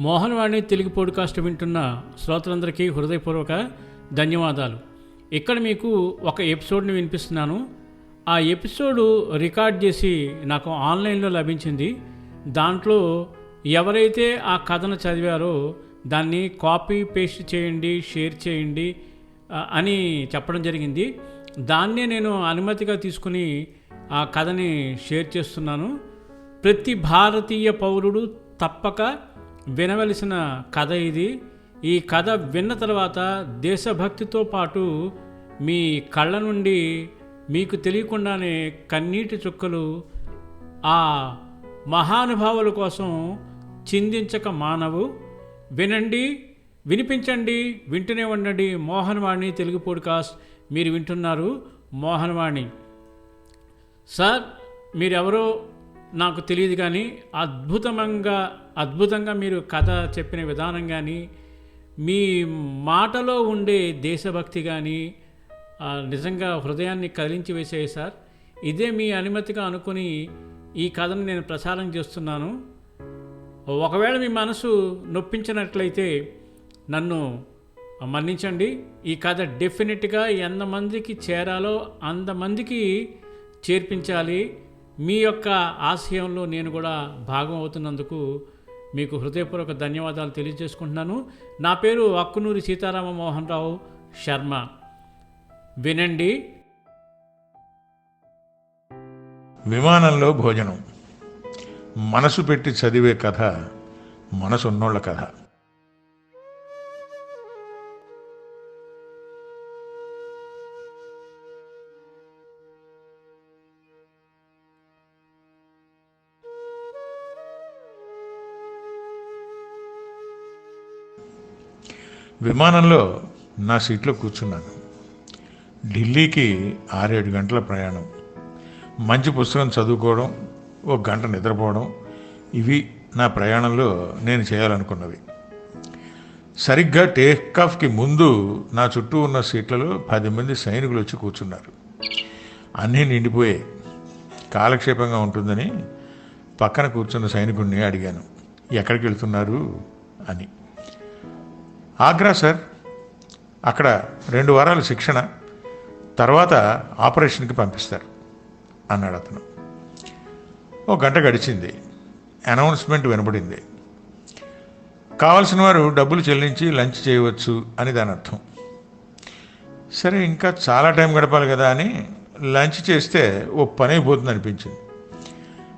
మోహన్ వాణి Telugu podcast వింటున్న శ్రోతలందరికీ హృదయపూర్వక ధన్యవాదాలు. ఇక్కడ మీకు ఒక ఎపిసోడ్ని వినిపిస్తున్నాను. ఆ ఎపిసోడు రికార్డ్ చేసి నాకు ఆన్లైన్లో లభించింది. దాంట్లో ఎవరైతే ఆ కథను చదివారో దాన్ని కాపీ పేస్ట్ చేయండి షేర్ చేయండి అని చెప్పడం జరిగింది. దాన్నే నేను అనుమతిగా తీసుకుని ఆ కథని షేర్ చేస్తున్నాను. ప్రతి భారతీయ పౌరుడు తప్పక వినవలసిన కథ ఇది. ఈ కథ విన్న తర్వాత దేశభక్తితో పాటు మీ కళ్ళ నుండి మీకు తెలియకుండానే కన్నీటి చుక్కలు ఆ మహానుభావుల కోసం చిందించక మానవు. వినండి వినిపించండి వింటూనే ఉండండి. మోహన్వాణి తెలుగు పోడ్కాస్ట్. మీరు వింటున్నారు మోహన్వాణి. సార్ మీరెవరో నాకు తెలియదు కానీ అద్భుతంగా అద్భుతంగా మీరు కథ చెప్పిన విధానం కానీ మీ మాటలో ఉండే దేశభక్తి కానీ నిజంగా హృదయాన్ని కదిలించి వేసాయి సార్. ఇదే మీ అనుమతిగా అనుకుని ఈ కథను నేను ప్రసారం చేస్తున్నాను. ఒకవేళ మీ మనసు నొప్పించినట్లయితే నన్ను మన్నించండి. ఈ కథ డెఫినెట్గా ఎంతమందికి చేరాలో అంతమందికి చేర్పించాలి. మీ యొక్క ఆశయంలో నేను కూడా భాగం అవుతున్నందుకు మీకు హృదయపూర్వక ధన్యవాదాలు తెలియజేసుకుంటున్నాను. నా పేరు అక్కునూరి సీతారామ మోహన్ రావు శర్మ. వినండి. విమానంలో భోజనం. మనసు పెట్టి చదివే కథ మనసున్నోళ్ళ కథ. విమానంలో నా సీట్లో కూర్చున్నాను. ఢిల్లీకి ఆరేడు గంటల ప్రయాణం. మంచి పుస్తకం చదువుకోవడం ఒక గంట నిద్రపోవడం ఇవి నా ప్రయాణంలో నేను చేయాలనుకున్నవి. సరిగ్గా టేకాఫ్కి ముందు నా చుట్టూ ఉన్న సీట్లలో పది మంది సైనికులు వచ్చి కూర్చున్నారు. అన్నీ నిండిపోయాయి. కాలక్షేపంగా ఉంటుందని పక్కన కూర్చున్న సైనికుడిని అడిగాను. ఎక్కడికి వెళ్తున్నారు? అని. ఆగ్రా సార్. అక్కడ రెండు వారాలు శిక్షణ. తర్వాత ఆపరేషన్కి పంపిస్తారు అన్నాడు అతను. ఓ గంట గడిచింది. అనౌన్స్మెంట్ వినబడింది. కావలసిన వారు డబ్బులు చెల్లించి లంచ్ చేయవచ్చు అని దాని అర్థం. సరే ఇంకా చాలా టైం గడపాలి కదా అని లంచ్ చేస్తే ఓ పని అయిపోతుంది అనిపించింది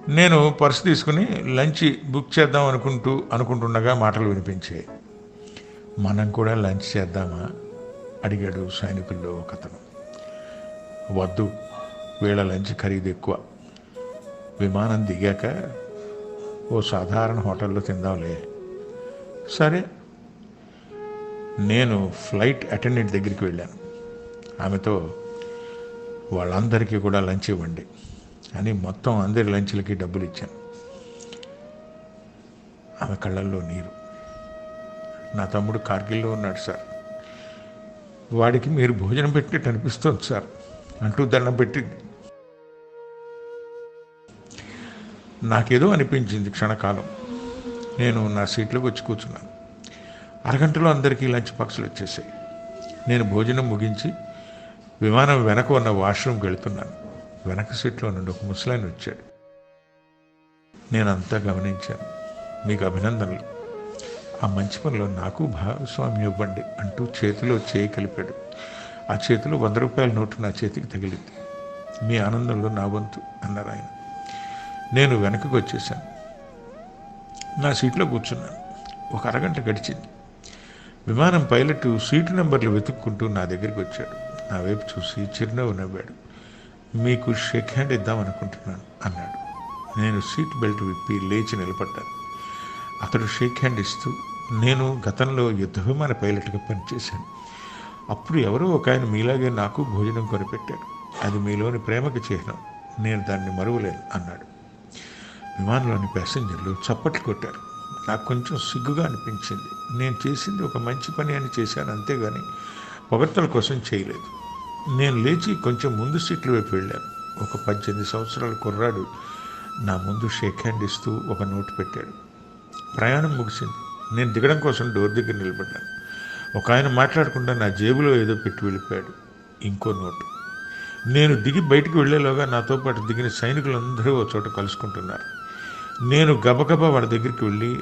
నేను పర్సు తీసుకుని లంచ్ బుక్ చేద్దాం అనుకుంటూ అనుకుంటుండగా మాటలు వినిపించాయి. మనం కూడా లంచ్ చేద్దామా? అడిగాడు సైనికుల్లో ఒకతను. వద్దు వీళ్ళ లంచ్ ఖరీదు ఎక్కువ. విమానం దిగాక ఓ సాధారణ హోటల్లో తిందాంలే. సరే నేను ఫ్లైట్ అటెండెంట్ దగ్గరికి వెళ్ళాను. ఆమెతో వాళ్ళందరికీ కూడా లంచ్ ఇవ్వండి అని మొత్తం అందరి లంచ్లకి డబ్బులు ఇచ్చాను ఆమె కళ్ళల్లో నీరు. నా తమ్ముడు కార్గిల్లో ఉన్నాడు సార్. వాడికి మీరు భోజనం పెట్టినట్టు అనిపిస్తుంది సార్. అంటూ దండం పెట్టింది. నాకేదో అనిపించింది క్షణకాలం. నేను నా సీట్లోకి వచ్చి కూర్చున్నాను. అరగంటలో అందరికీ లంచ్ బాక్సులు వచ్చేసాయి. నేను భోజనం ముగించి విమానం వెనక ఉన్న వాష్రూమ్కి వెళుతున్నాను. వెనక సీట్లో నుండి ఒక ముసలాయన వచ్చాడు. నేను అంతా గమనించాను. మీకు అభినందనలు. ఆ మంచి పనిలో నాకు భాగస్వామ్యం ఇవ్వండి అంటూ చేతిలో చేయి కలిపాడు. ఆ చేతిలో వంద రూపాయల నోటు నా చేతికి తగిలింది. మీ ఆనందంలో నా వంతు అన్నారు ఆయన. నేను వెనకకు వచ్చేసాను నా సీట్లో కూర్చున్నాను. ఒక అరగంట గడిచింది. విమానం పైలట్ సీటు నెంబర్లు వెతుక్కుంటూ నా దగ్గరికి వచ్చాడు. నా వైపు చూసి చిరునవ్వు నవ్వాడు. మీకు షేక్ హ్యాండ్ ఇద్దాం అనుకుంటున్నాను అన్నాడు. నేను సీట్ బెల్ట్ విప్పి లేచి నిలబడ్డాను. అతడు షేక్ హ్యాండ్ ఇస్తూ నేను గతంలో యుద్ధ విమాన పైలట్గా పనిచేశాను. అప్పుడు ఎవరో ఒక ఆయన మీలాగే నాకు భోజనం కొనిపెట్టాడు. అది మీలోని ప్రేమకి చిహ్నం. నేను దాన్ని మరువలేను అన్నాడు. విమానంలోని ప్యాసింజర్లు చప్పట్లు కొట్టారు. నాకు కొంచెం సిగ్గుగా అనిపించింది. నేను చేసింది ఒక మంచి పని అని చేశాను అంతేగాని పొగడ్తల కోసం చేయలేదు. నేను లేచి కొంచెం ముందు సీట్ల వైపు వెళ్ళాను. ఒక పద్దెనిమిది సంవత్సరాల కుర్రాడు నా ముందు షేక్ హ్యాండ్ ఇస్తూ ఒక నోటు పెట్టాడు. ప్రయాణం ముగిసింది. నేను దిగడం కోసం డోర్ దగ్గర నిలబడ్డాను. ఒక ఆయన మాట్లాడకుండా నా జేబులో ఏదో పెట్టి వెళ్ళిపోయాడు. ఇంకో నోటు. నేను దిగి బయటికి వెళ్ళేలోగా నాతో పాటు దిగిన సైనికులందరూ ఓ చోట కలుసుకుంటున్నారు. నేను గబగబా వాళ్ళ దగ్గరికి వెళ్ళి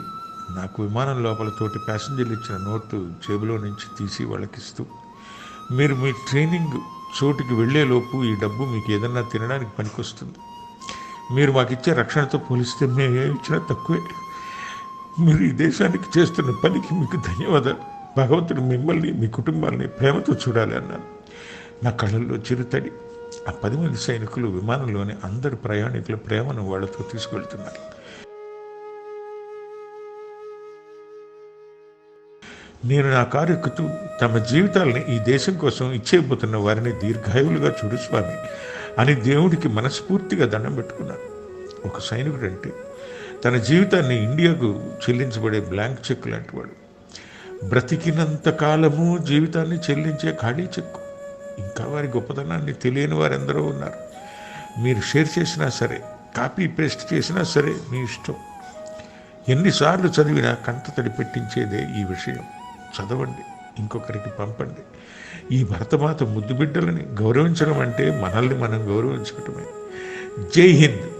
నాకు విమానం లోపల తోటి ప్యాసింజర్లు ఇచ్చిన నోటు జేబులో నుంచి తీసి వాళ్ళకి ఇస్తూ మీరు మీ ట్రైనింగ్ చోటుకి వెళ్ళేలోపు ఈ డబ్బు మీకు ఏదన్నా తినడానికి పనికొస్తుంది. మీరు మాకు ఇచ్చే రక్షణతో పోలిస్తే మేము ఏమి ఇచ్చినా తక్కువే. మీరు ఈ దేశానికి చేస్తున్న పనికి మీకు ధన్యవాదాలు. భగవంతుడు మిమ్మల్ని మీ కుటుంబాలని ప్రేమతో చూడాలి అన్నారు. నా కళ్ళల్లో చిరుతడి. ఆ పది మంది సైనికులు విమానంలోనే అందరు ప్రయాణికుల ప్రేమను వాళ్ళతో తీసుకెళ్తున్నారు. నేను నా కారు తమ జీవితాలని ఈ దేశం కోసం ఇచ్చేయబోతున్న వారిని దీర్ఘాయువులుగా చూడు స్వామి అని దేవుడికి మనస్ఫూర్తిగా దండం పెట్టుకున్నాను. ఒక సైనికుడు అంటే తన జీవితాన్ని ఇండియాకు చెల్లించబడే బ్లాంక్ చెక్ లాంటి వాడు. బ్రతికినంత కాలము జీవితాన్ని చెల్లించే ఖాళీ చెక్కు ఇంకా వారి గొప్పతనాన్ని తెలియని వారెందరో ఉన్నారు. మీరు షేర్ చేసినా సరే కాపీ పేస్ట్ చేసినా సరే మీ ఇష్టం. ఎన్నిసార్లు చదివినా కంట తడి పెట్టించేదే ఈ విషయం. చదవండి ఇంకొకరికి పంపండి. ఈ భరతమాత ముద్దు బిడ్డలని గౌరవించడం అంటే మనల్ని మనం గౌరవించడమే జై హింద్.